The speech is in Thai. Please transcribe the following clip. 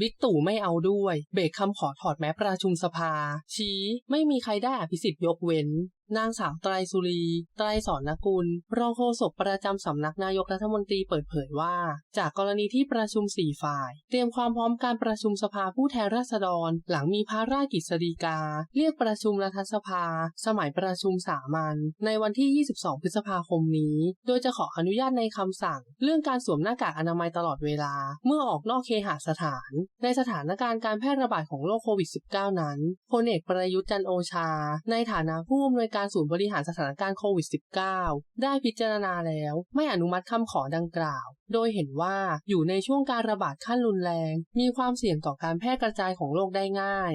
บิ๊กตู่ไม่เอาด้วย เบรกคำขอถอดแม้ประชุมสภา ชี้ ไม่มีใครได้อภิสิทธิ์ยกเว้น นางสาวไตรสุรี ไตรสอนนกุล รองโฆษกประจำสำนักนายกรัฐมนตรีเปิดเผยว่า จากกรณีที่ประชุม4ฝ่าย เตรียมความพร้อมการประชุมสภาผู้แทนราษฎร หลังมีพระราชกิจสีกา เรียกประชุมรัฐสภา สมัยประชุมสามัญในวันที่ 22 พฤษภาคมนี้ โดยจะขออนุญาตในคำสั่ง เรื่องการสวมหน้ากากอนามัยตลอดเวลา เมื่อออกนอกเคหสถาน ในสถานการณ์การแพร่ระบาดของโรคโควิด -19 นั้นพลเอกประยุทธ์จันโอชา ในฐานะผู้อำนวยการศูนย์บริหารสถานการณ์โควิด -19 ได้พิจารณาแล้วไม่อนุมัติคำขอดังกล่าว โดยเห็นว่าอยู่ในช่วงการระบาดขั้นรุนแรง มีความเสี่ยงต่อการแพร่กระจายของโรคได้ง่าย